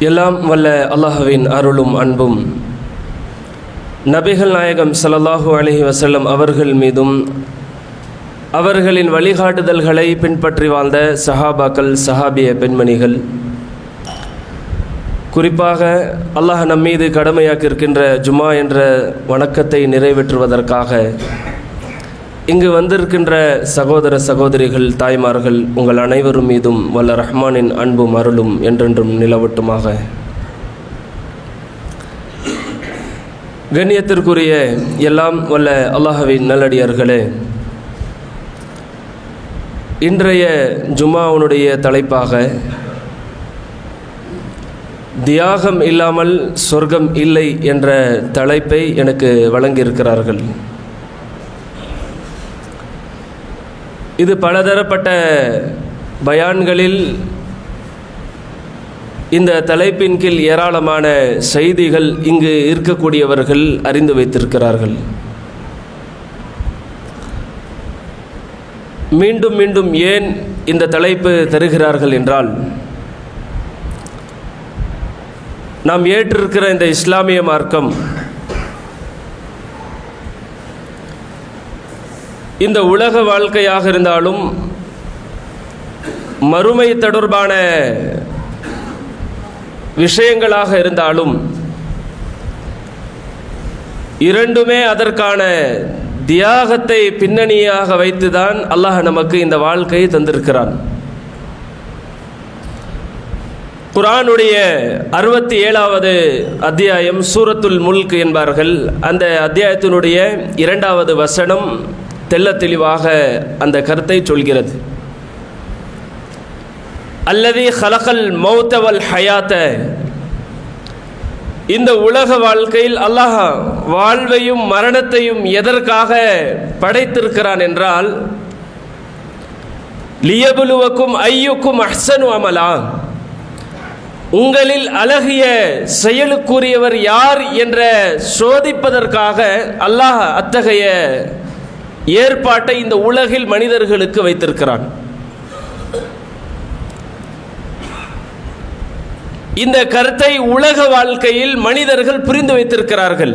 எல்லாம் வல்ல அல்லாஹுவின் அருளும் அன்பும். நபிகள் நாயகம் ஸல்லல்லாஹு அலஹி வசல்லம் அவர்கள் மீதும் அவர்களின் வழிகாட்டுதல்களை பின்பற்றி வாழ்ந்த சஹாபாக்கள் சஹாபிய பெண்மணிகள் குறிப்பாக அல்லாஹ் நம்மீது கடமையாக்கியிருக்கின்ற ஜுமா என்ற வணக்கத்தை நிறைவேற்றுவதற்காக இங்கு வந்திருக்கின்ற சகோதர சகோதரிகள் தாய்மார்கள் உங்கள் அனைவரும் மீதும் வல்ல ரஹ்மானின் அன்பும் அருளும் என்றென்றும் நிலவட்டுமாக. கண்ணியத்திற்குரிய எல்லாம் வல்ல அல்லாஹவின் நல்லடியார்களே இன்றைய ஜுமாவுனுடைய தலைப்பாக தியாகம் இல்லாமல் சொர்க்கம் இல்லை என்ற தலைப்பை எனக்கு வழங்கியிருக்கிறார்கள். இது பலதரப்பட்ட பயான்களில் இந்த தலைப்பின் கீழ் ஏராளமான செய்திகள் இங்கு இருக்கக்கூடியவர்கள் அறிந்து வைத்திருக்கிறார்கள். மீண்டும் மீண்டும் ஏன் இந்த தலைப்பு தருகிறார்கள் என்றால் நாம் ஏற்றிருக்கிற இந்த இஸ்லாமிய மார்க்கம் இந்த உலக வாழ்க்கையாக இருந்தாலும் மறுமை தொடர்பான விஷயங்களாக இருந்தாலும் இரண்டுமே அதற்கான தியாகத்தை பின்னணியாக வைத்துதான் அல்லாஹ் நமக்கு இந்த வாழ்க்கையை தந்திருக்கிறான். குரானுடைய அறுபத்தி ஏழாவது அத்தியாயம் சூரத்துல் முல்க் என்பார்கள். அந்த அத்தியாயத்தினுடைய இரண்டாவது வசனம் தெல்ல தெளிவாக அந்த கருத்தை சொல்கிறது. அல்லது ஹலகல் மௌத்தவல் ஹயாத்த. இந்த உலக வாழ்க்கையில் அல்லாஹ் வாழ்வையும் மரணத்தையும் எதற்காக படைத்திருக்கிறான் என்றால் லியபுலுவக்கும் ஐயுக்கும் அஹ்சனு அமலா. உங்களில் அழகிய செயலுக்குரியவர் யார் என்ற சோதிப்பதற்காக அல்லாஹ் அத்தகைய ஏற்பாட்டை இந்த உலகில் மனிதர்களுக்கு வைத்திருக்கிறான். இந்த கருத்தை உலக வாழ்க்கையில் மனிதர்கள் புரிந்து வைத்திருக்கிறார்கள்.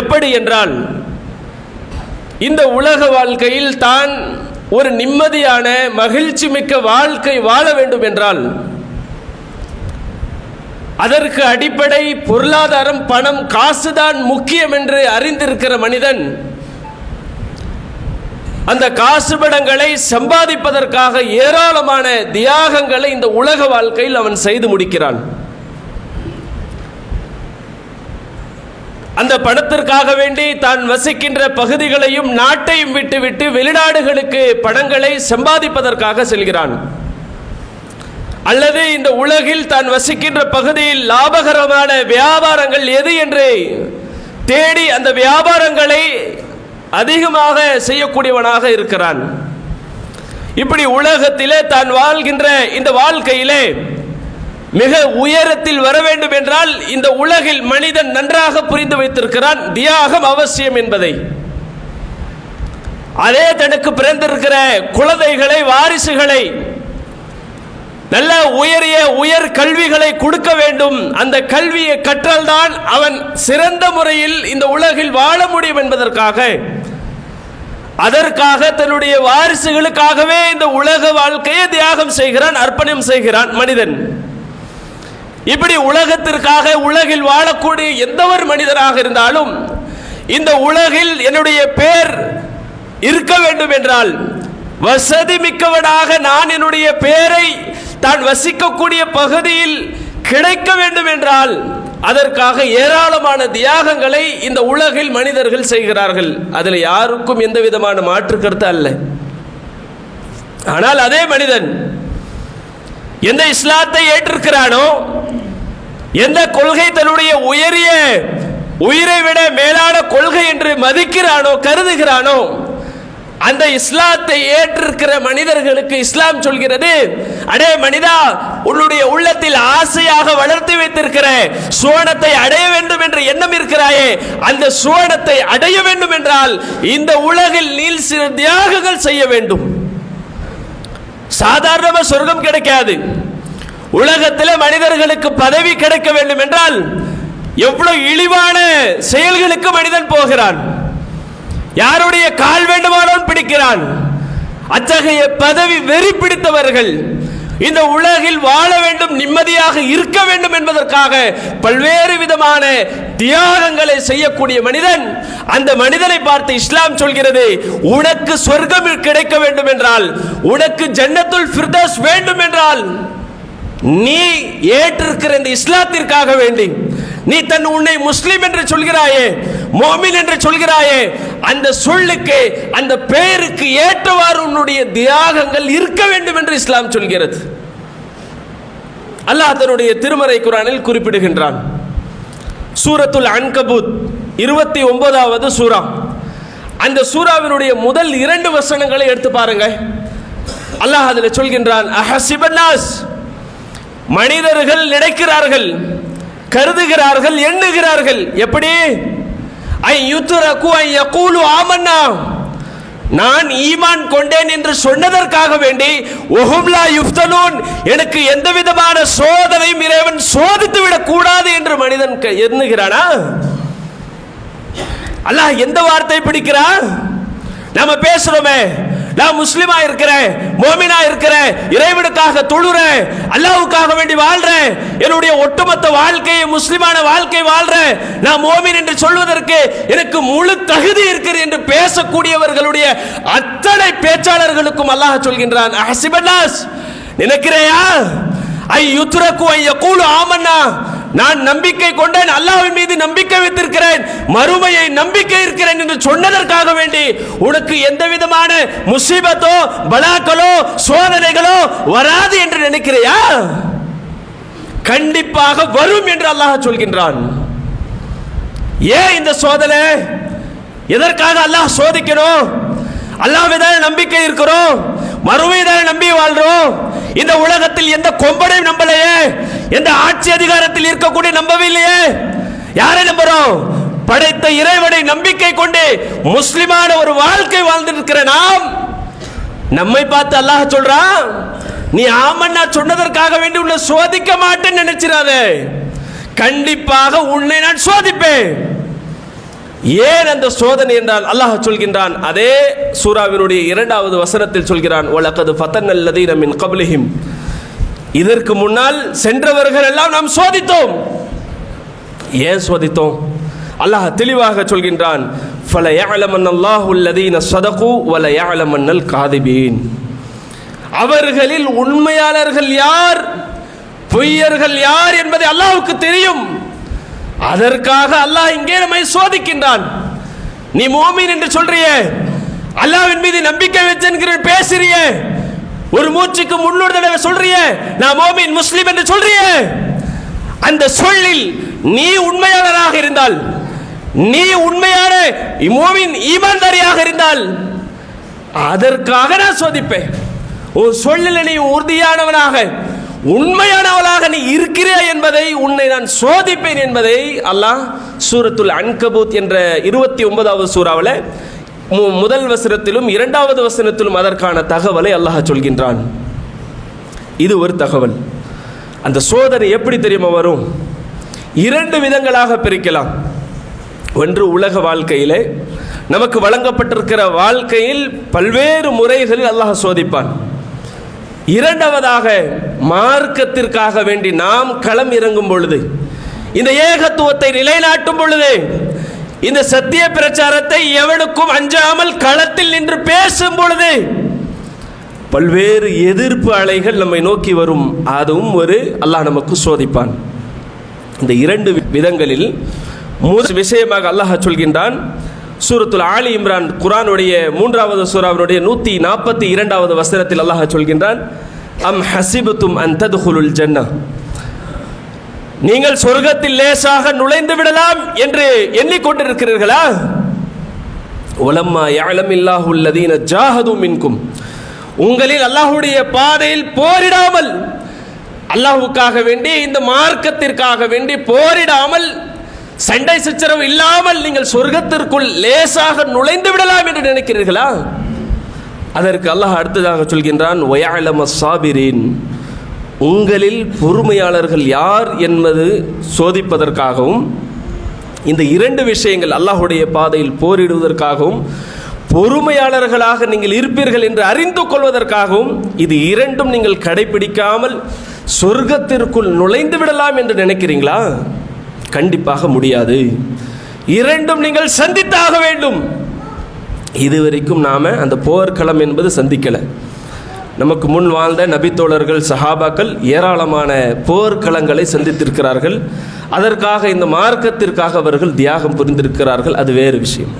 எப்படி என்றால் இந்த உலக வாழ்க்கையில் தான் ஒரு நிம்மதியான மகிழ்ச்சி மிக்க வாழ்க்கை வாழ வேண்டும் என்றால் அதற்கு அடிப்படை பொருளாதாரம் பணம் காசுதான் முக்கியம் என்று அறிந்திருக்கிற மனிதன் அந்த காசு படங்களை சம்பாதிப்பதற்காக ஏராளமான தியாகங்களை இந்த உலக வாழ்க்கையில் அவன் செய்து முடிக்கிறான். அந்த பணத்திற்காக வேண்டி தான் வசிக்கின்ற பகுதிகளையும் நாட்டையும் விட்டுவிட்டு வெளிநாடுகளுக்கு பணங்களை சம்பாதிப்பதற்காக செல்கிறான். அல்லது இந்த உலகில் தான் வசிக்கின்ற பகுதியில் லாபகரமான வியாபாரங்கள் எது என்று தேடி அந்த வியாபாரங்களை அதிகமாக செய்யக்கூடியவனாக இருக்கிறான். இப்படி உலகத்திலே தான் வாழ்கின்ற இந்த வாழ்க்கையிலே மிக உயரத்தில் வர வேண்டும் என்றால் இந்த உலகில் மனிதன் நன்றாக புரிந்து வைத்திருக்கிறான் தியாகம் அவசியம் என்பதை. அதே தனக்கு பிறந்திருக்கிற குழந்தைகளை வாரிசுகளை நல்ல உயரிய உயர் கல்விகளை கொடுக்க வேண்டும். அந்த கல்வியை கற்றால்தான் அவன் சிறந்த முறையில் இந்த உலகில் வாழ முடியும் என்பதற்காக. அதற்காக தன்னுடைய வாரிசுகளுக்காகவே இந்த உலக வாழ்க்கையை தியாகம் செய்கிறான் அர்ப்பணம் செய்கிறான் மனிதன். இப்படி உலகத்திற்காக உலகில் வாழக்கூடிய எந்த ஒரு மனிதராக இருந்தாலும் இந்த உலகில் என்னுடைய பேர் இருக்க வேண்டும் என்றால் வசதி மிக்கவனாக நான் என்னுடைய பேரை தான் வசிக்கக்கூடிய பகுதியில் கிடைக்க வேண்டும் என்றால் அதற்காக ஏராளமான தியாகங்களை இந்த உலகில் மனிதர்கள் செய்கிறார்கள். அதில் யாருக்கும் எந்த விதமான மாற்று கருத்து அல்ல. ஆனால் அதே மனிதன் எந்த இஸ்லாத்தை ஏற்றிருக்கிறானோ எந்த கொள்கை தன்னுடைய உயரிய உயிரை விட மேலான கொள்கை என்று மதிக்கிறானோ கருதுகிறானோ அந்த இஸ்லாத்தை ஏற்றிருக்கிற மனிதர்களுக்கு இஸ்லாம் சொல்கிறது அடே மனிதா உன்னுடைய உள்ளத்தில் ஆசையாக வளர்த்து வைத்திருக்கிற சுவனத்தை அடைய வேண்டும் என்ற எண்ணம் இருக்கிறாயே அந்த சுவனத்தை அடைய வேண்டும் என்றால் இந்த உலகில் நீல் சிறு தியாகங்கள் செய்ய வேண்டும். சாதாரணமாக சொர்க்கம் கிடைக்காது. உலகத்தில் மனிதர்களுக்கு பதவி கிடைக்க வேண்டும் என்றால் எவ்வளவு இழிவான செயல்களுக்கு மனிதன் போகிறான். யாருடைய கால் வேண்டுமானவன் பிடிக்கிறான்? அத்தகைய பதவி வெறி பிடித்தவர்கள் இந்த உலகில் வாழ வேண்டும் நிம்மதியாக இருக்க வேண்டும் என்பதற்காக பல்வேறு விதமான தியாகங்களை செய்யக்கூடிய மனிதன் அந்த மனிதனை பார்த்து இஸ்லாம் சொல்கிறது உனக்கு சொர்க்கம் கிடைக்க வேண்டும் என்றால் உனக்கு ஜன்னத்துல் ஃபிர்தோஸ் வேண்டும் என்றால் நீ ஏற்றிருக்கிற இந்த இஸ்லாத்திற்காக வேண்டி நீ தன் உன்னை முஸ்லிம் என்று சொல்கிறாயே மோமின் என்று சொல்கிறாயே அந்த சொல்லுக்கு அந்த பெயருக்கு ஏற்றவாறு உன்னுடைய தியாகங்கள் இருக்க வேண்டும் என்று இஸ்லாம் சொல்கிறது. அல்லாஹ் தன்னுடைய திருமறை குரானில் குறிப்பிடுகின்றான். சூரத்துல் அன்கபூத் இருபத்தி ஒன்பதாவது சூரா. அந்த சூறாவினுடைய முதல் இரண்டு வசனங்களை எடுத்து பாருங்க அல்லாஹ் அதில் சொல்கின்றான் அஹசிபன்னாஸ் மனிதர்கள் நினைக்கிறார்கள் கருதுகிறார்கள் எண்ணுகிறார்கள். எப்படி? ஐ யுத்துரகு ஐ யகூலு ஆமன்னா. நான் ஈமான் கொண்டேன் என்று சொன்னதற்காக வேண்டி ஒஹும்லா யுஃப்தனூன் எனக்கு எந்த விதமான சோதனையும் இறைவன் சோதித்து விடக் கூடாது என்று மனிதன் எண்ணுகிறானா? அல்லாஹ் எந்த வார்த்தை பிடிக்கிறான்? நம்ம பேசுறோமே நான் முஸ்லீமா இருக்கிறேன் மோமினா இருக்கிறேன் இறைவனுக்காக தொழுறேன் அல்லாஹ்வுக்காக வேண்டி வாழ்றேன். என்னுடைய ஒட்டுமொத்த வாழ்க்கையை முஸ்லிமான வாழ்க்கை வாழ்றேன். நான் மோமின் என்று சொல்வதற்கு எனக்கு முழு தகுதி இருக்கிறது என்று பேசக்கூடியவர்களுடைய அத்தனை பேச்சாளர்களுக்கும் அல்லாஹ் சொல்கின்றான். அஹசிபன்னாஸ் நினைக்கிறையா? ஐ யுத்ரக்கு ஐ யகூலு ஆமன்னா நான் நம்பிக்கை கொண்டேன் அல்லாவின் மீது நம்பிக்கை வைத்திருக்கிறேன் மறுமையை நம்பிக்கை இருக்கிறேன் என்று சொன்னதற்காக வேண்டி உனக்கு எந்த விதமான முசீபத்தோ பலாக்களோ சோதனைகளோ வராது என்று நினைக்கிறையா? கண்டிப்பாக வரும் என்று அல்லாஹ் சொல்கின்றான். ஏன் இந்த சோதனை? எதற்காக அல்லாஹ் சோதிக்கணும் அல்லாஹ் நம்பிக்கை இருக்கிறோம்? மறுமை தானே நம்பி வாழ்றோம். இந்த உலகத்தில் எந்த கொம்பனையும் நம்பலையே. எந்த ஆட்சி அதிகாரத்தில் இருக்கக்கூடிய நம்பவில்லையே. யாரை நம்புறோம்? படைத்த இறைவனை நம்பிக்கை கொண்டு முஸ்லிமான ஒரு வாழ்க்கை வாழ்ந்திருக்கிற நாம். நம்மை பார்த்து அல்லாஹ் சொல்றான் நீ ஆமன்னா சொன்னதற்காக வேண்டி உன்னை சோதிக்க மாட்டேன்னு நினைச்சிடாதே. கண்டிப்பாக உன்னை நான் சோதிப்பேன். ஏன் அந்த சோதனை என்றால் அல்லாஹ் சொல்கின்றான்? அதே சூராவினுடைய இரண்டாவது வசனத்தில் சொல்கிறான் வழக்கது ஃபத்தன் அல்லதை நம்மின் கபலிஹிம். இதற்கு முன்னால் சென்றவர்கள் எல்லாம் நாம் சோதித்தோம். ஏன் சோதித்தோம்? அல்லாஹ் தெளிவாக சொல்கின்றான் பல யாழமன் அல்லாஹுல்லதீன சதகு வல யாழமன்னல் காதிபீன். அவர்களில் உண்மையாளர்கள் யார்? பொய்யர்கள் யார் என்பதை அல்லாஹுக்கு தெரியும். அதற்காக அல்லாஹ் இங்கே நம்மை சோதிக்கின்றான். நீ மோமின் என்று சொல்றியே. அல்லாஹ்வின் மீது நம்பிக்கை வச்சிருக்கிற பேசுறியே. ஒரு மூச்சுக்கு முன்னூறு தடவை சொல்றியே. நான் மோமின் முஸ்லிம் என்று சொல்றியே. அந்த சொல்லில் நீ உண்மையாளராக இருந்தால் நீ உண்மையான மோமின் ஈமான்தாரியாக இருந்தால் அதற்காக நான் சோதிப்பேன். உன் சொல்லில் நீ உறுதியானவனாக உண்மையானவளாக நீ இருக்கிறாய் என்பதை உன்னை நான் சோதிப்பேன் என்பதை அல்லாஹ் சூரத்துல் அன்கபூத் என்ற இருபத்தி ஒன்பதாவது சூறாவில் மு- முதல் வசனத்திலும் இரண்டாவது வசனத்திலும் அதற்கான தகவலை அல்லாஹ் சொல்கின்றான். இது ஒரு தகவல். அந்த சோதனை எப்படி தெரியுமா வரும்? இரண்டு விதங்களாக பிரிக்கலாம். ஒன்று உலக வாழ்க்கையிலே நமக்கு வழங்கப்பட்டிருக்கிற வாழ்க்கையில் பல்வேறு முறைகளில் அல்லாஹ் சோதிப்பான். இரண்டாவதாக மார்க்கத்திற்காக வேண்டி நாம் களம் இறங்கும் பொழுது இந்த ஏகத்துவத்தை நிலைநாட்டும் பொழுது இந்த சத்திய பிரச்சாரத்தை எவனுக்கும் அஞ்சாமல் களத்தில் நின்று பேசும் பொழுது பல்வேறு எதிர்ப்பு அலைகள் நம்மை நோக்கி வரும். அதுவும் ஒரு அல்லாஹ் நமக்கு சோதிப்பான். இந்த இரண்டு விதங்களில் முதல் விஷயமாக அல்லாஹ் சொல்கின்றான் சூரத்துல் ஆலி இம்ரான் குரானுடைய மூன்றாவது சூறாவினுடைய நூற்றி நாற்பத்தி இரண்டாவது வசனத்தில் அல்லாஹ் சொல்கின்றான் அம் ஹசிபுத்தும் அன் ததுகுலுல் ஜன்னா நீங்கள் சொர்க்கத்தில் லேசாக நுழைந்து விடலாம் என்று எண்ணிக்கொண்டிருக்கிறீர்களா உலம்மா யாழமில்லாஹு அல்லதீன ஜாஹது மின்கும். உங்களில் அல்லாஹுடைய பாதையில் போரிடாமல் அல்லாஹுக்காக வேண்டி இந்த மார்க்கத்திற்காக வேண்டி போரிடாமல் சண்டை சச்சரவு இல்லாமல் நீங்கள் சொர்க்கத்திற்குள் லேசாக நுழைந்து விடலாம் என்று நினைக்கிறீர்களா? அதற்கு அல்லாஹ் அடுத்ததாக சொல்கின்றான் ஒயாலம சாபிரின் உங்களில் பொறுமையாளர்கள் யார் என்பது சோதிப்பதற்காகவும் இந்த இரண்டு விஷயங்கள் அல்லாஹுடைய பாதையில் போரிடுவதற்காகவும் பொறுமையாளர்களாக நீங்கள் இருப்பீர்கள் என்று அறிந்து கொள்வதற்காகவும் இது இரண்டும் நீங்கள் கடைபிடிக்காமல் சொர்க்கத்திற்குள் நுழைந்து விடலாம் என்று நினைக்கிறீங்களா? கண்டிப்பாக முடியாது. இரண்டும் நீங்கள் சந்தித்தாக வேண்டும். இதுவரைக்கும் நாம் அந்த போர்க்களம் என்பது சந்திக்கலை. நமக்கு முன் வாழ்ந்த நபித்தோழர்கள் சஹாபாக்கள் ஏராளமான போர்க்களங்களை சந்தித்திருக்கிறார்கள். அதற்காக இந்த மார்க்கத்திற்காக அவர்கள் தியாகம் புரிந்திருக்கிறார்கள். அது வேறு விஷயம்.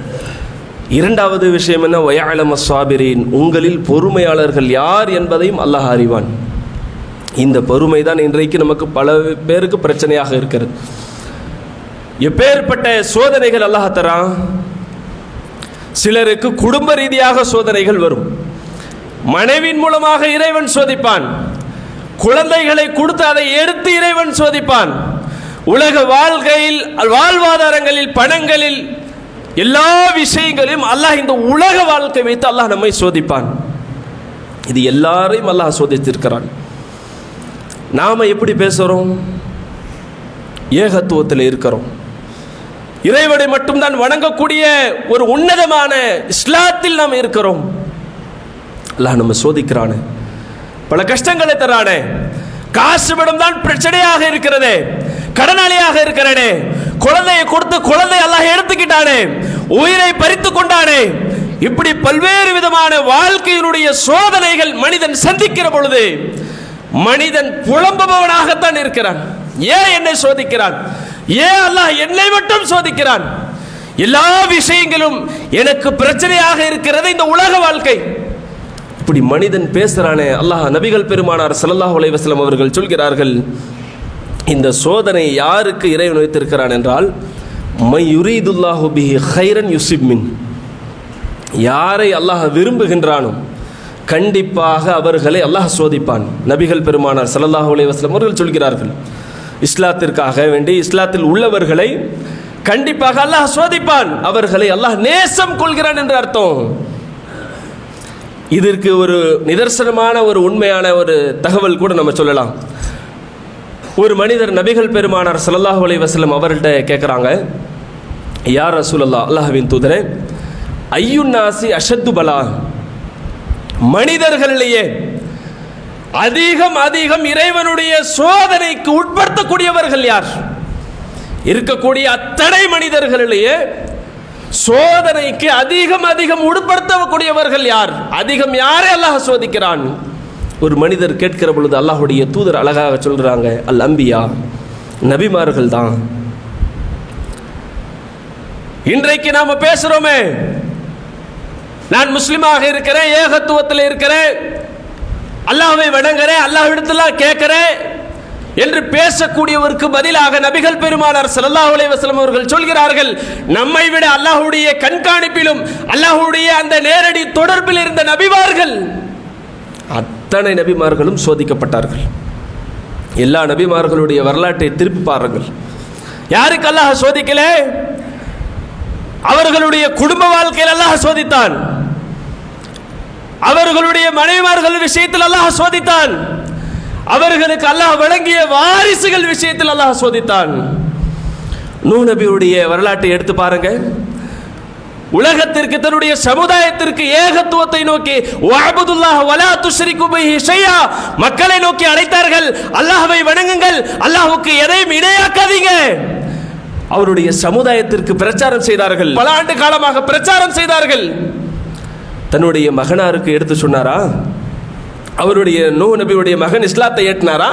இரண்டாவது விஷயம் என்ன? வயாலம சாபிரின் உங்களில் பொறுமையாளர்கள் யார் என்பதையும் அல்லாஹ் அறிவான். இந்த பொறுமை தான் இன்றைக்கு நமக்கு பல பேருக்கு பிரச்சனையாக இருக்கிறது. எப்பேற்பட்ட சோதனைகள் அல்லாஹ் தரான் சிலருக்கு குடும்ப ரீதியாக சோதனைகள் வரும். மனைவின் மூலமாக இறைவன் சோதிப்பான். குழந்தைகளை கொடுத்து அதை எடுத்து இறைவன் சோதிப்பான். உலக வாழ்க்கையில் வாழ்வாதாரங்களில் பணங்களில் எல்லா விஷயங்களையும் அல்லாஹ் இந்த உலக வாழ்க்கை வைத்து அல்லாஹ் நம்மை சோதிப்பான். இது எல்லாரையும் அல்லாஹ் சோதித்திருக்கிறான். நாம் எப்படி பேசுகிறோம் ஏகத்துவத்தில் இருக்கிறோம். இறைவனை மட்டும்தான் வணங்கக்கூடிய ஒரு உன்னதமான இஸ்லாத்தில் நாம் இருக்கிறோம். அல்லாஹ் நம்ம சோதிக்கிறானே. பல கஷ்டங்களை தரானே. காசு படம் தான் பிரச்சனையாக இருக்கிறதே. கடனாளியாக இருக்கிறனே. குழந்தையை கொடுத்து குழந்தை அல்லாஹ் எடுத்துக்கிட்டானே. உயிரை பறித்து கொண்டானே. இப்படி பல்வேறு விதமான வாழ்க்கையினுடைய சோதனைகள் மனிதன் சந்திக்கிற பொழுது மனிதன் புலம்புபவனாகத்தான் இருக்கிறான். ஏன் என்னை சோதிக்கிறான்? ஏன் அல்லாஹ் என்னை மட்டும் சோதிக்கிறான்? எல்லா விஷயங்களும் எனக்கு பிரச்சனையாக இருக்கிறது இந்த உலக வாழ்க்கை. இப்படி மனிதன் பேசுறானே அல்லாஹ் நபிகள் பெருமானார் சல்லாஹ் அலைஹி அவர்கள் சொல்கிறார்கள் இந்த சோதனை யாருக்கு இறைவன் வைத்திருக்கிறான் என்றால் மையுரீதுல்லாஹு பிஹி ஹைரன் யுசிப்மின் யாரை அல்லாஹ் விரும்புகின்றானோ கண்டிப்பாக அவர்களை அல்லாஹ் சோதிப்பான். நபிகள் பெருமானார் ஸல்லல்லாஹு அலைஹி அவர்கள் சொல்கிறார்கள் இஸ்லாத்திற்காக வேண்டி இஸ்லாத்தில் உள்ளவர்களை கண்டிப்பாக அல்லாஹ் சோதிப்பான். அவர்களை அல்லாஹ் நேசம் கொள்கிறான் என்று அர்த்தம். இதற்கு ஒரு நிதர்சனமான ஒரு உண்மையான ஒரு தகவல் கூட நம்ம சொல்லலாம். ஒரு மனிதர் நபிகள் பெருமானார் சல்லாஹூ அலி வசலம் அவர்கள்ட்ட கேட்குறாங்க யார் ரசூலல்லா அல்லாஹவின் தூதரே ஐயுன்னாசி அஷத்து பலா? மனிதர்களிலேயே அதிகம் அதிகம் இறைவனுடைய சோதனைக்கு உட்படுத்தக்கூடியவர்கள் யார்? இருக்கக்கூடிய அத்தனை மனிதர்களிலேயே சோதனைக்கு அதிகம் அதிகம் உட்படுத்தக்கூடியவர்கள் யார்? அதிகம் யாரை அல்லாஹ் சோதிக்கிறான்? ஒரு மனிதர் கேட்கிற பொழுது அல்லாஹுடைய தூதர் அழகாக சொல்றாங்க அல் அம்பியா நபிமார்கள் தான். இன்றைக்கு நாம பேசுறோமே நான் முஸ்லிமாக இருக்கிறேன் ஏகத்துவத்தில் இருக்கிறேன் அல்லாஹ்வை வணங்குறேன் அல்லாஹ்விடத்தெல்லாம் கேட்கிறேன் என்று பேசக்கூடியவருக்கு பதிலாக நபிகள் பெருமானார் சல்லாஹ் அலைவாஸ்லம் அவர்கள் சொல்கிறார்கள் நம்மை விட அல்லாஹுடைய கண்காணிப்பிலும் அல்லாஹுடைய அந்த நேரடி தொடர்பில் இருந்த நபிமார்கள் அத்தனை நபிமார்களும் சோதிக்கப்பட்டார்கள். எல்லா நபிமார்களுடைய வரலாற்றை திருப்பி பாருங்கள். யாருக்கு அல்லாஹ் சோதிக்கல? அவர்களுடைய குடும்ப வாழ்க்கையில் அல்லாஹ் சோதித்தான். அவர்களுடைய மனைவிமார்கள் விஷயத்தில் அல்லாஹ் சோதித்தான். அவர்களுக்கு அல்லாஹ் வழங்கிய வாரிசுகள் விஷயத்தில் அல்லாஹ் சோதித்தான். நூ நபியுடைய வரலாற்றை எடுத்து பாருங்க. உலகத்திற்கு தன்னுடைய சமுதாயத்திற்கு ஏகத்துவத்தை நோக்கி வலா மக்களை நோக்கி அழைத்தார்கள். அல்லாஹ்வை வணங்குங்கள். அல்லாஹுக்கு எதையும் இணையாக்காதீங்க. அவருடைய சமுதாயத்திற்கு பிரச்சாரம் செய்தார்கள். பல ஆண்டு காலமாக பிரச்சாரம் செய்தார்கள். தன்னுடைய மகனாருக்கு எடுத்து சொன்னாரா? அவருடைய நூ நபியுடைய மகன் இஸ்லாத்தை ஏற்றினாரா?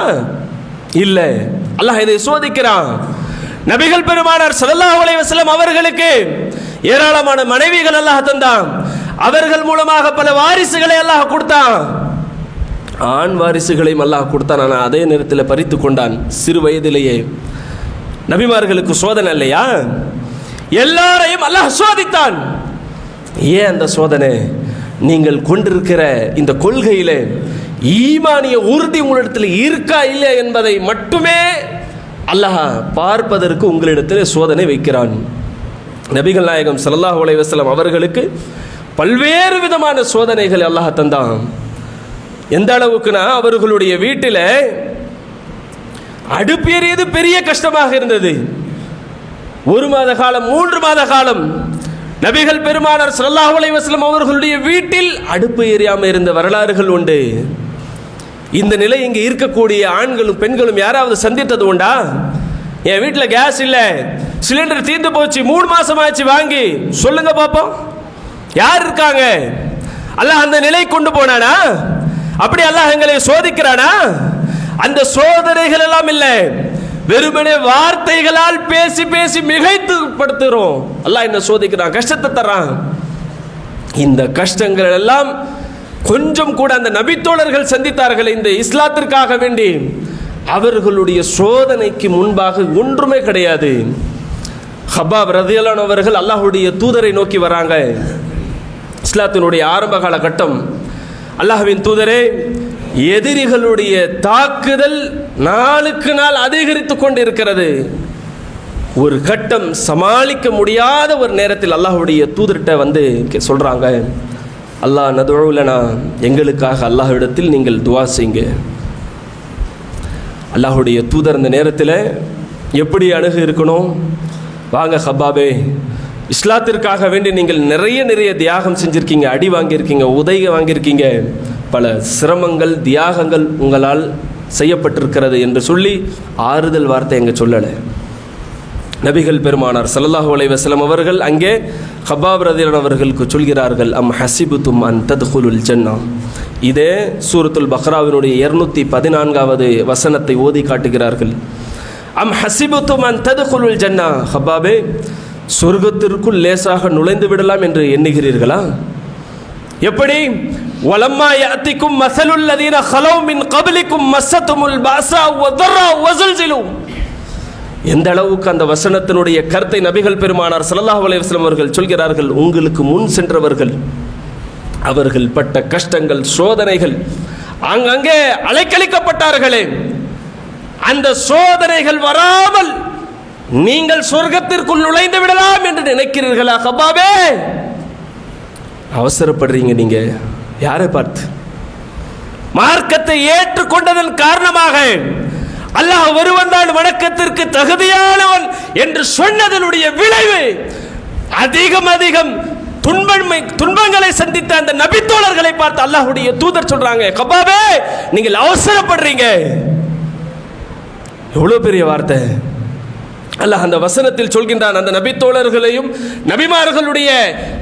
இல்லை. அல்லாஹ் இதை சோதிக்கிறான். நபிகள் பெருமானார் ஸல்லல்லாஹு அலைஹி அவர்களுக்கு ஏராளமான மனைவிகள் அல்லாஹ் தந்தான். அவர்கள் மூலமாக பல வாரிசுகளை அல்லாஹ் கொடுத்தான். ஆண் வாரிசுகளையும் அல்லாஹ் கொடுத்தான். ஆனால் அதே நேரத்தில் பறித்து கொண்டான் சிறு வயதிலேயே. நபிமார்களுக்கு சோதனை இல்லையா? எல்லாரையும் அல்லாஹ் சோதித்தான். ஏன் அந்த சோதனை? நீங்கள் கொண்டிருக்கிற இந்த கொள்கையில் ஈமானிய உறுதி உங்களிடத்தில் இருக்கா இல்லை என்பதை மட்டுமே அல்லாஹ் பார்ப்பதற்கு உங்களிடத்தில் சோதனை வைக்கிறான். நபிகள் நாயகம் சல்லாஹ் அலைஹி அவர்களுக்கு பல்வேறு விதமான சோதனைகள் அல்லாஹ் தந்தான். எந்த அளவுக்குனா அவர்களுடைய வீட்டில் அடுப்பு எறியது பெரிய கஷ்டமாக இருந்தது. ஒரு மாத காலம் மூன்று மாத காலம் நபிகள் பெருமானார் சல்லாஹ் அலைஹி அவர்களுடைய வீட்டில் அடுப்பு எரியாமல் இருந்த வரலாறுகள் உண்டு. இந்த நிலை இங்கே இருக்கக்கூடிய ஆண்களும் பெண்களும் யாராவது சந்தித்தது உண்டா? என் வீட்டில் கேஸ் இல்லை. சிலிண்டர் தீர்ந்து போச்சு. மூணு மாசம் ஆச்சு வாங்கி. சொல்லுங்க பாப்போம். யார் இருக்காங்க? அல்லாஹ் அந்த நிலை கொண்டு போனானா? அப்படி அல்லாஹ் எங்களை சோதிக்கிறானா? அந்த சோதனைகள் எல்லாம் இல்லை. வெறுமனே வார்த்தைகளால் பேசி பேசி மிகைத்து படுத்துகிறோம் அல்லாஹ் என்ன சோதிக்கிறான்? கஷ்டத்தை தர்றான். இந்த கஷ்டங்கள் எல்லாம் கொஞ்சம் கூட அந்த நபித்தோழர்கள் சந்தித்தார்கள் இந்த இஸ்லாத்திற்காக வேண்டி. அவர்களுடைய சோதனைக்கு முன்பாக ஒன்றுமே கிடையாது. ஹபாப் ரதியலான் அவர்கள் அல்லாஹுடைய தூதரை நோக்கி வராங்க. இஸ்லாத்தினுடைய ஆரம்ப காலகட்டம் அல்லாஹ்வின் தூதரே எதிரிகளுடைய தாக்குதல் நாளுக்கு நாள் அதிகரித்து கொண்டு இருக்கிறது ஒரு கட்டம் சமாளிக்க முடியாத ஒரு நேரத்தில் அல்லாஹுடைய தூதர்கிட்ட வந்து கே- அல்லாஹ் நதுவுலனா எங்களுக்காக அல்லாஹ்விடத்தில் நீங்கள் துவா செய்யுங்க. அல்லாஹுடைய தூதர் அந்த நேரத்தில் எப்படி அணுகு இருக்கணும்? வாங்க ஹப்பாபே இஸ்லாத்திற்காக வேண்டி நீங்கள் நிறைய நிறைய தியாகம் செஞ்சுருக்கீங்க அடி வாங்கியிருக்கீங்க உதவி வாங்கியிருக்கீங்க. பல சிரமங்கள் தியாகங்கள் உங்களால் செய்யப்பட்டிருக்கிறது என்று சொல்லி ஆறுதல் வார்த்தை எங்க சொல்லலை. நபிகள் பெருமானார் சல்லாஹூ அலைஹி அவர்கள் அங்கே ஹபாப் ரதியன் அவர்களுக்கு சொல்கிறார்கள் அம் ஹசிபுத்தும் அன் தத்ஹுலுல் ஜன்னா. இதே சூரத்துல் பக்ராவினுடைய இருநூத்தி பதினான்காவது வசனத்தை ஓதி காட்டுகிறார்கள். அம் ஹசிபுத்தும் அன் தத்ஹுலுல் ஜன்னா. ஹபாபே சொர்க்கத்திற்குள் லேசாக நுழைந்து விடலாம் என்று எண்ணுகிறீர்களா? எப்படி? வலம்மா யாத்திக்கும் மசலுல் லதீன ஹலவ் மின் கபலிக்கும் மஸ்ஸத்துமுல் பாஸா வசல் சிலும் எந்த அளவுக்கு அந்த வசனத்தினுடைய கருத்தை நபிகள் பெருமானார் சல்லாஹ் அலைஹி அவர்கள் சொல்கிறார்கள் உங்களுக்கு முன் சென்றவர்கள் அவர்கள் பட்ட கஷ்டங்கள் சோதனைகள் அங்கங்கே அலைக்கழிக்கப்பட்டார்களே. அந்த சோதனைகள் வராமல் நீங்கள் சொர்க்கத்திற்குள் நுழைந்து விடலாம் என்று நினைக்கிறீர்களா ஹபாபே அவசரப்படுறீங்க நீங்கள் யாரை பார்த்து? மார்க்கத்தை ஏற்றுக்கொண்டதன் காரணமாக அல்லாஹ் ஒருவன்தான் வணக்கத்திற்கு தகுதியானவன் என்று சொன்னதனுடைய விளைவு அதிகம் அதிகம் துன்பமை துன்பங்களை சந்தித்த அந்த நபித்தோழர்களை பார்த்து அல்லாஹுடைய தூதர் சொல்றாங்க கபாபே நீங்கள் அவசரப்படுறீங்க. எவ்வளவு பெரிய வார்த்தை. அல்லாஹ் அந்த வசனத்தில் சொல்கின்றான். அந்த நபித்தோழர்களையும் நபிமார்களுடைய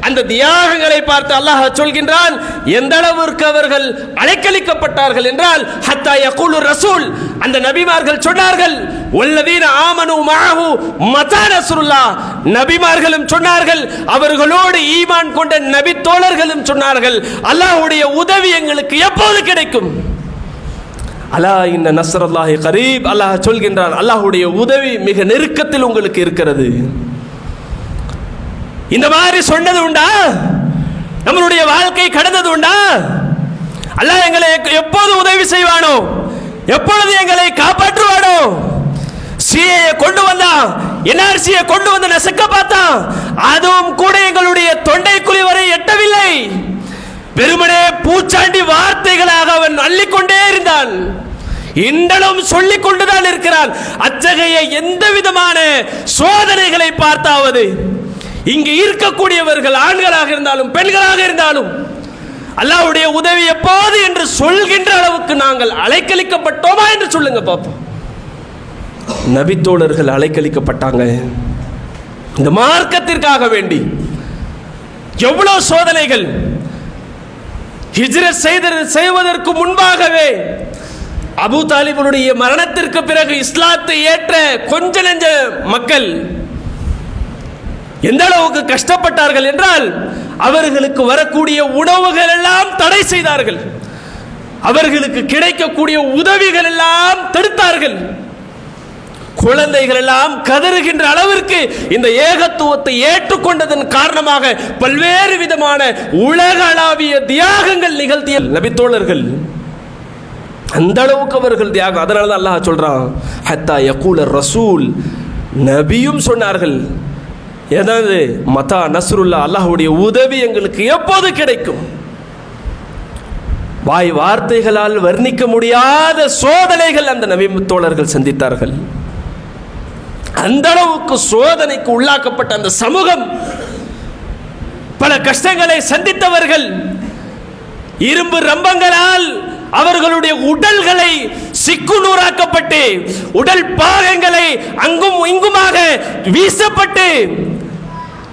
அந்த தியாகங்களை பார்த்து அல்லாஹ் சொல்கின்றான் எந்த அளவிற்கு அவர்கள் அழைக்களிக்கப்பட்டார்கள் என்றால் ஹத்தா யகூலு ரசூல். அந்த நபிமார்கள் சொன்னார்கள் உள்ளதீன ஆமனு மாஹு மதா நஸ்ருல்லாஹ் நபிமார்களும் சொன்னார்கள் அவர்களோடு ஈமான் கொண்ட நபித்தோழர்களும் சொன்னார்கள் அல்லாஹ்வுடைய உதவி எங்களுக்கு எப்போது கிடைக்கும்? அலா இன்ன அல்லாஹி கரீப். அல்லாஹ் சொல்கின்றான் அல்லாஹுடைய உதவி மிக நெருக்கத்தில் உங்களுக்கு இருக்கிறது. இந்த மாதிரி சொன்னது உண்டா? நம்மளுடைய வாழ்க்கை கடந்தது உண்டா? அல்லாஹ் எங்களை எப்போது உதவி செய்வானோ எப்பொழுது எங்களை காப்பாற்றுவானோ? சிஏ கொண்டு வந்தான் என்ஆர்சியை கொண்டு வந்து நசுக்க பார்த்தான் அதுவும் கூட எங்களுடைய தொண்டை குழி வரை எட்டவில்லை. வெறுமனே பூச்சாண்டி வார்த்தைகளாக அவன் அள்ளிக்கொண்டே இருந்தான். இன்றளவும் சொல்லிக் கொண்டுதான் இருக்கிறான். அத்தகைய எந்த விதமான சோதனைகளை பார்த்தாவது? இங்கு இருக்கக்கூடியவர்கள் ஆண்களாக இருந்தாலும் பெண்களாக இருந்தாலும் அல்லாவுடைய உதவி எப்போது என்று சொல்கின்ற அளவுக்கு நாங்கள் அலைக்கழிக்கப்பட்டோமா என்று சொல்லுங்க பாப்போம். நபித்தோழர்கள் அலைக்கழிக்கப்பட்டாங்க. இந்த மார்க்கத்திற்காக வேண்டி எவ்வளவு சோதனைகள் ஹிஜ்ரத் செய்த செய்வதற்கு முன்பாகவே அபு தாலிபனுடைய மரணத்திற்கு பிறகு இஸ்லாத்தை ஏற்ற கொஞ்ச நெஞ்ச மக்கள் எந்த அளவுக்கு கஷ்டப்பட்டார்கள் என்றால் அவர்களுக்கு வரக்கூடிய உணவுகள் எல்லாம் தடை செய்தார்கள். அவர்களுக்கு கிடைக்கக்கூடிய உதவிகள் எல்லாம் தடுத்தார்கள். குழந்தைகள் எல்லாம் கதறுகின்ற அளவிற்கு இந்த ஏகத்துவத்தை ஏற்றுக்கொண்டதன் காரணமாக பல்வேறு விதமான உலகளாவிய தியாகங்கள் நிகழ்த்திய நபித்தோழர்கள். அந்த அளவுக்கு அவர்கள் தியாகம் அதனால தான் அல்லாஹ் சொல்கிறான் ஹத்தா யகூல ரசூல். நபியும் சொன்னார்கள் ஏதாவது மதா நஸ்ருல்லா அல்லாஹ்வுடைய உதவி எங்களுக்கு எப்போது கிடைக்கும்? வாய் வார்த்தைகளால் வர்ணிக்க முடியாத சோதனைகள் அந்த நவீன தோழர்கள் சந்தித்தார்கள். அந்த அளவுக்கு சோதனைக்கு உள்ளாக்கப்பட்ட அந்த சமூகம் பல கஷ்டங்களை சந்தித்தவர்கள் இரும்பு ரம்பங்களால் அவர்களுடைய உடல்களை சிக்குநூறாக்கப்பட்டு உடல் பாகங்களை அங்கும் இங்குமாக வீசப்பட்டு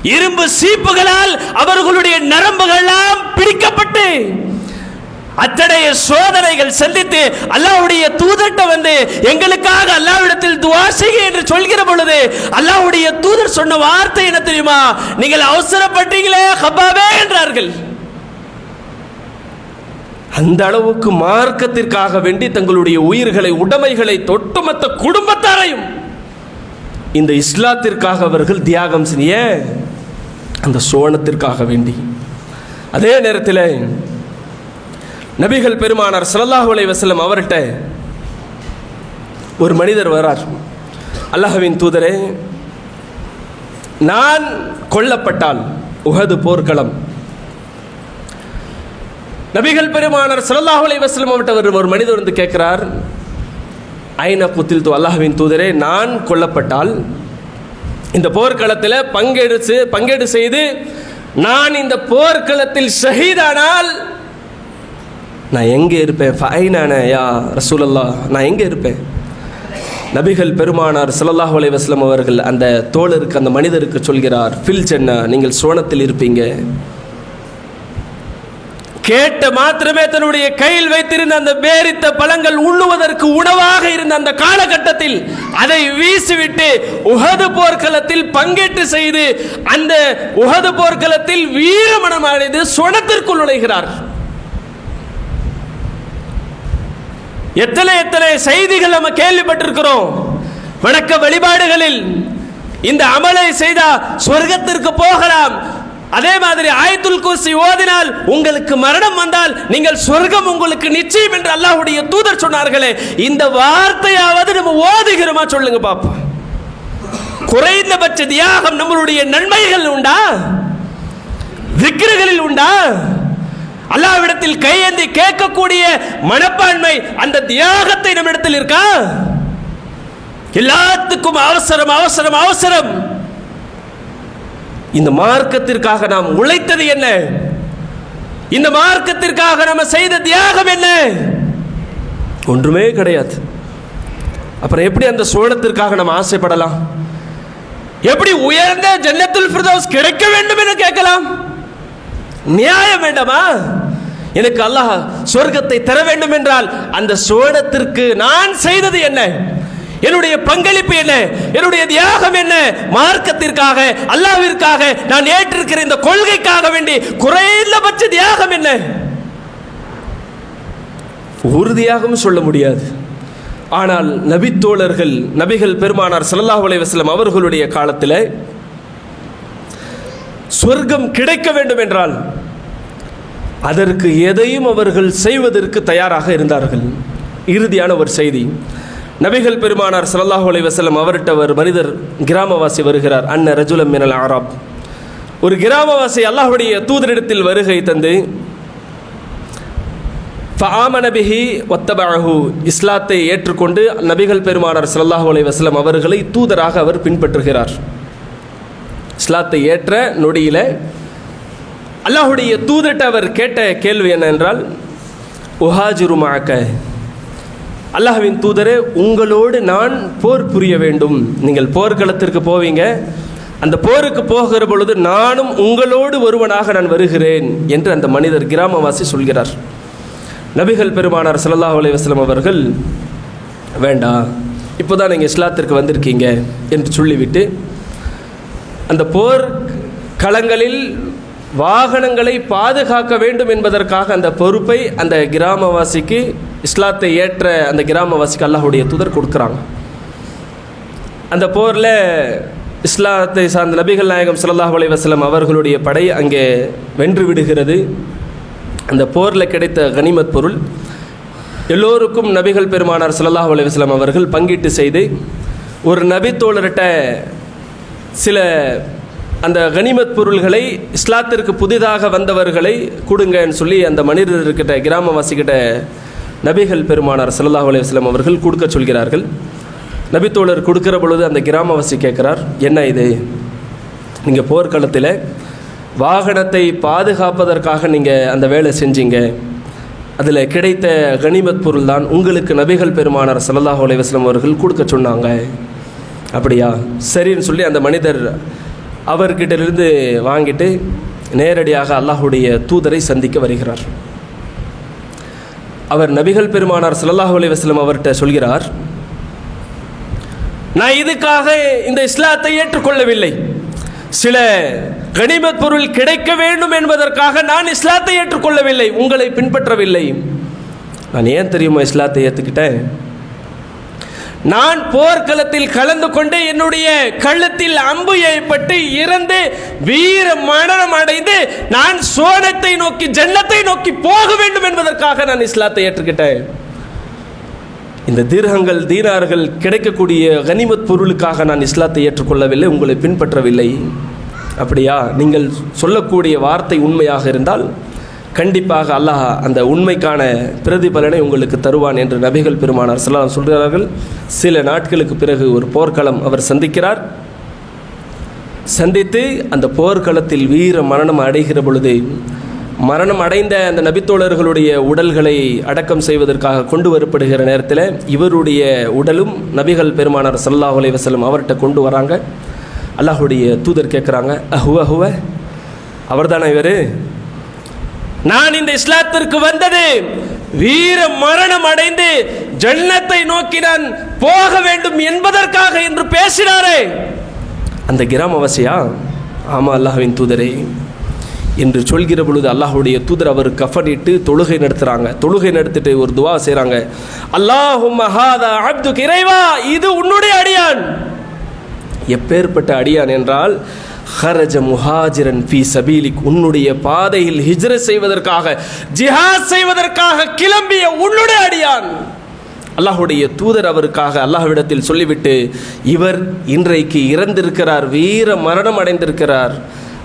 இரும்பு சீப்புகளால் அவர்களுடைய நரம்புகளெல்லாம் பிடிக்கப்பட்டு அத்தடைய சோதனைகள் சந்தித்து அல்லாஹ்வுடைய தூதர்கிட்ட வந்து எங்களுக்காக அல்லாவிடத்தில் துவா செய்ய என்று சொல்கிற பொழுது அல்லாவுடைய தூதர் சொன்ன வார்த்தை என்ன தெரியுமா? நீங்கள் அவசரப்பட்டீங்களே ஹப்பாவே என்றார்கள். அந்த அளவுக்கு மார்க்கத்திற்காக வேண்டி தங்களுடைய உயிர்களை உடைமைகளை தொட்டுமொத்த குடும்பத்தாரையும் இந்த இஸ்லாத்திற்காக அவர்கள் தியாகம் செய்ய அந்த சோனத்திற்காக வேண்டி. அதே நேரத்தில் நபிகள் பெருமானார் சல்லாஹ் அலைஹி வசலம் அவர்கிட்ட ஒரு மனிதர் வரார் அல்லாஹவின் தூதரே நான் கொல்லப்பட்டால் உகது போர்க்களம். நபிகள் பெருமானார் சல்லாஹ் அலைஹி அவர்கிட்ட ஒரு- ஒரு மனிதர் வந்து கேட்கிறார் ஐநா குத்தில் தூ அல்லாஹ்வின் தூதரே நான் கொல்லப்பட்டால் இந்த போர்க்களத்தில் பங்கெடுத்து பங்கெடு செய்து நான் இந்த போர்க்களத்தில் ஷஹீதானால் நான் எங்கே இருப்பேன்? ஃபைனான யா ரசூலல்லா நான் எங்கே இருப்பேன்? நபிகள் பெருமானார் ஸல்லல்லாஹு அலைஹி அவர்கள் அந்த தோழருக்கு அந்த மனிதருக்கு சொல்கிறார் ஃபில் சென்னா நீங்கள் சோனத்தில் இருப்பீங்க. கேட்ட மாத்திரமே தன்னுடைய கையில் வைத்திருந்த அந்த பேரித்த பழங்கள் உண்ணுவதற்கு உணவாக இருந்த அந்த காலகட்டத்தில் அதை வீசிவிட்டு உகது போர்க்களத்தில் பங்கேற்று செய்து அந்த உகது போர்க்களத்தில் வீரமணம் அடைந்து சொனத்திற்குள் நுழைகிறார். எத்தனை எத்தனை செய்திகள் நம்ம கேள்விப்பட்டிருக்கிறோம். வணக்க வழிபாடுகளில் இந்த அமலை செய்தால் சொர்க்கத்திற்கு போகலாம். அதே மாதிரி ஆயத்துல் கூசி ஓதினால் உங்களுக்கு மரணம் வந்தால் நீங்கள் சொர்க்கம் உங்களுக்கு நிச்சயம் என்று அல்லாஹுடைய தூதர் சொன்னார்களே. இந்த வார்த்தையாவது நம்ம ஓதுகிறோமா சொல்லுங்க பாப்போம் குறைந்தபட்ச தியாகம் நம்மளுடைய நன்மைகள் உண்டா? விக்கிரகளில் உண்டா? அல்லாவிடத்தில் கையேந்தி கேட்கக்கூடிய மனப்பான்மை அந்த தியாகத்தை நம்மிடத்தில் இருக்கா? எல்லாத்துக்கும் அவசரம் அவசரம் அவசரம். இந்த மார்க்கத்திற்காக நாம் உழைத்தது என்ன? இந்த மார்க்கத்திற்காக நம்ம செய்த தியாகம் என்ன? ஒன்றுமே கிடையாது. அப்புறம் எப்படி அந்த சோழத்திற்காக நம்ம ஆசைப்படலாம்? எப்படி உயர்ந்த ஜன்னத்துல் ஃபிர்தௌஸ் கிடைக்க வேண்டும் என கேட்கலாம்? நியாயம் வேண்டாமா? எனக்கு அல்லாஹ் சொர்க்கத்தை தர வேண்டும் என்றால் அந்த சோழத்திற்கு நான் செய்தது என்ன? என்னுடைய பங்களிப்பு என்ன? என்னுடைய தியாகம் என்ன? மார்க்கத்திற்காக அல்லாவிற்காக நான் ஏற்றிருக்கிற இந்த கொள்கைக்காக வேண்டி குறைந்தபட்ச தியாகம் என்ன? உறுதியாகவும் சொல்ல முடியாது. ஆனால் நபித்தோழர்கள் நபிகள் பெருமானார் ஸல்லல்லாஹு வசலம் அவர்களுடைய காலத்தில் சொர்க்கம் கிடைக்க வேண்டும் என்றால் அதற்கு எதையும் அவர்கள் செய்வதற்கு தயாராக இருந்தார்கள். இறுதியான ஒரு செய்தி. நபிகள் பெருமானார் ஸல்லல்லாஹு அலைஹி வஸல்லம் அவர்கிட்ட ஒரு மனிதர் கிராமவாசி வருகிறார். அன்ன ரஜுலம் மினல் ஆராப் ஒரு கிராமவாசி அல்லாஹுடைய தூதரிடத்தில் வருகை தந்து ஃபஆமன பிஹி இஸ்லாத்தை ஏற்றுக்கொண்டு நபிகள் பெருமானார் ஸல்லல்லாஹு அலைஹி வசலம் அவர்களை தூதராக அவர் பின்பற்றுகிறார். இஸ்லாத்தை ஏற்ற நொடியில் அல்லாஹுடைய தூதர்கிட்ட அவர் கேட்ட கேள்வி என்ன என்றால் உஹாஜிருமாக்க அல்லாஹ்வின் தூதரே உங்களோடு நான் போர் புரிய வேண்டும். நீங்கள் போர்க்களத்திற்கு போவீங்க. அந்த போருக்கு போகிற பொழுது நானும் உங்களோடு ஒருவனாக நான் வருகிறேன் என்று அந்த மனிதர் கிராமவாசி சொல்கிறார். நபிகள் பெருமானார் சல்லாஹ் அலைவாஸ்லம் அவர்கள் வேண்டாம் இப்போ தான் நீங்கள் இஸ்லாத்திற்கு வந்திருக்கீங்க என்று சொல்லிவிட்டு அந்த போர் களங்களில் வாகனங்களை பாதுகாக்க வேண்டும் என்பதற்காக அந்த பொறுப்பை அந்த கிராமவாசிக்கு இஸ்லாத்தை ஏற்ற அந்த கிராமவாசிக்கு அல்லாஹுடைய தூதர் கொடுக்குறாங்க. அந்த போரில் இஸ்லாத்தை சார்ந்த நபிகள் நாயகம் ஸல்லல்லாஹு அலைவாஸ்லம் அவர்களுடைய படை அங்கே வென்று விடுகிறது. அந்த போரில் கிடைத்த கனிமத் பொருள் எல்லோருக்கும் நபிகள் பெருமானார் ஸல்லல்லாஹு அலைஹி அவர்கள் பங்கீட்டு செய்து ஒரு நபி தோழர்கிட்ட சில அந்த கனிமத் பொருள்களை இஸ்லாத்திற்கு புதிதாக வந்தவர்களை கொடுங்கன்னு சொல்லி அந்த மனிதர்கிட்ட கிராமவாசிக்கிட்ட நபிகள் பெருமானார் சல்லாஹ் அலைஹி அவர்கள் கொடுக்க சொல்கிறார்கள். நபித்தோழர் கொடுக்கிற பொழுது அந்த கிராமவாசி கேட்குறார் என்ன இது? நீங்கள் போர்க்களத்தில் வாகனத்தை பாதுகாப்பதற்காக நீங்கள் அந்த வேலை செஞ்சீங்க. அதில் கிடைத்த கனிமத் பொருள் தான் உங்களுக்கு நபிகள் பெருமானார் சல்லாஹ் அலைஹி அவர்கள் கொடுக்க சொன்னாங்க. அப்படியா? சரின்னு சொல்லி அந்த மனிதர் அவர்கிட்டருந்து வாங்கிட்டு நேரடியாக அல்லாஹுடைய தூதரை சந்திக்க வருகிறார். அவர் நபிகள் பெருமானார் சல்லாஹூ அலி வஸ்லம் அவர்கிட்ட சொல்கிறார் நான் இதுக்காக இந்த இஸ்லாத்தை ஏற்றுக்கொள்ளவில்லை. சில கனிமத் பொருள் கிடைக்க வேண்டும் என்பதற்காக நான் இஸ்லாத்தை ஏற்றுக்கொள்ளவில்லை. உங்களை பின்பற்றவில்லை. நான் ஏன் தெரியுமா இஸ்லாத்தை ஏற்றுக்கிட்டேன் நான் போர்க்களத்தில் கலந்து கொண்டு என்னுடைய கழுத்தில் அம்பு ஏற்பட்டு இறந்து வீர மரணம் அடைந்து நான் சோனத்தை நோக்கி ஜன்னத்தை நோக்கி போக வேண்டும் என்பதற்காக நான் இஸ்லாத்தை ஏற்றுக்கிட்டேன். இந்த தீர்கங்கள் தீனார்கள் கிடைக்கக்கூடிய கனிமத் பொருளுக்காக நான் இஸ்லாத்தை ஏற்றுக்கொள்ளவில்லை உங்களை பின்பற்றவில்லை. அப்படியா? நீங்கள் சொல்லக்கூடிய வார்த்தை உண்மையாக இருந்தால் கண்டிப்பாக அல்லாஹ் அந்த உண்மைக்கான பிரதிபலனை உங்களுக்கு தருவான் என்று நபிகள் பெருமானார் ஸல்லல்லாஹு சொல்கிறார்கள் சில நாட்களுக்கு பிறகு ஒரு போர்க்களம் அவர் சந்திக்கிறார். சந்தித்து அந்த போர்க்களத்தில் வீர மரணம் அடைகிற பொழுது மரணம் அடைந்த அந்த நபித்தோழர்களுடைய உடல்களை அடக்கம் செய்வதற்காக கொண்டு வரப்படுகிற நேரத்தில் இவருடைய உடலும் நபிகள் பெருமானார் சல்லாஹ் அலைவசலம் அவர்கிட்ட கொண்டு வராங்க. அல்லாஹுடைய தூதர் கேட்குறாங்க அஹுவ அஹுவ. அவர்தானே இவர்? நான் இந்த இஸ்லாத்திற்கு வந்தது வீர மரணம் அடைந்து ஜன்னத்தை நோக்கி நான் போக வேண்டும் என்பதற்காக என்று பேசினாரே. அந்த கிராமவாசியா? ஆமா அல்லாஹ்வின் தூதரே. என்று சொல்கிற பொழுது அல்லாஹுடைய தூதர் அவர் கஃபனிட்டு தொழுகை நடத்துகிறாங்க தொழுகை நடத்திட்டு ஒரு துவா செய்கிறாங்க அல்லாஹும் ஹாதா அப்து இறைவா இது உன்னுடைய அடியான். எப்பேற்பட்ட அடியான் என்றால் ஹரஜ முஹாஜிரன் ஃபி சபீலிக் உன்னுடைய பாதையில் ஹிஜ்ர செய்வதற்காக ஜிஹாத் செய்வதற்காக கிளம்பிய உன்னுடைய அடியான். அல்லாஹுடைய தூதர் அவருக்காக அல்லாஹ்விடத்தில் சொல்லிவிட்டு இவர் இன்றைக்கு இறந்திருக்கிறார் வீர மரணம் அடைந்திருக்கிறார்.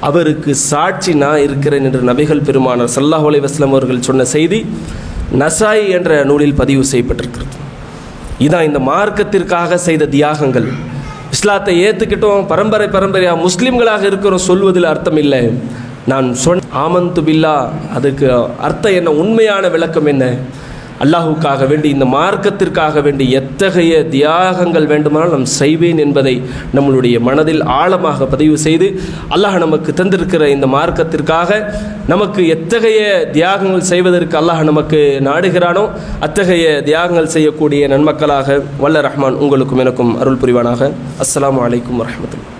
அவருக்கு சாட்சி நான் இருக்கிறேன் என்று நபிகள் பெருமானார் சல்லாஹ் அலி வஸ்லம் அவர்கள் சொன்ன செய்தி நசாய் என்ற நூலில் பதிவு செய்யப்பட்டிருக்கிறது. இதான் இந்த மார்க்கத்திற்காக செய்த தியாகங்கள். இஸ்லாத்தை ஏற்றுக்கிட்டோம் பரம்பரை பரம்பரையாக முஸ்லீம்களாக இருக்கிறோம் சொல்வதில் அர்த்தம் இல்லை நான் சொன் ஆமந்து பில்லா அதுக்கு அர்த்தம் என்ன உண்மையான விளக்கம் என்ன? அல்லாஹுக்காக வேண்டி இந்த மார்க்கத்திற்காக வேண்டி எத்தகைய தியாகங்கள் வேண்டுமானால் நாம் செய்வேன் என்பதை நம்மளுடைய மனதில் ஆழமாக பதிவு செய்து அல்லாஹ் நமக்கு தந்திருக்கிற இந்த மார்க்கத்திற்காக நமக்கு எத்தகைய தியாகங்கள் செய்வதற்கு அல்லாஹ் நமக்கு நாடுகிறானோ அத்தகைய தியாகங்கள் செய்யக்கூடிய நன்மக்களாக வல்ல ரஹ்மான் உங்களுக்கும் எனக்கும் அருள் புரிவானாக. அஸ்லாம் வலைக்கம் வரஹ்மத்துல்லாஹி.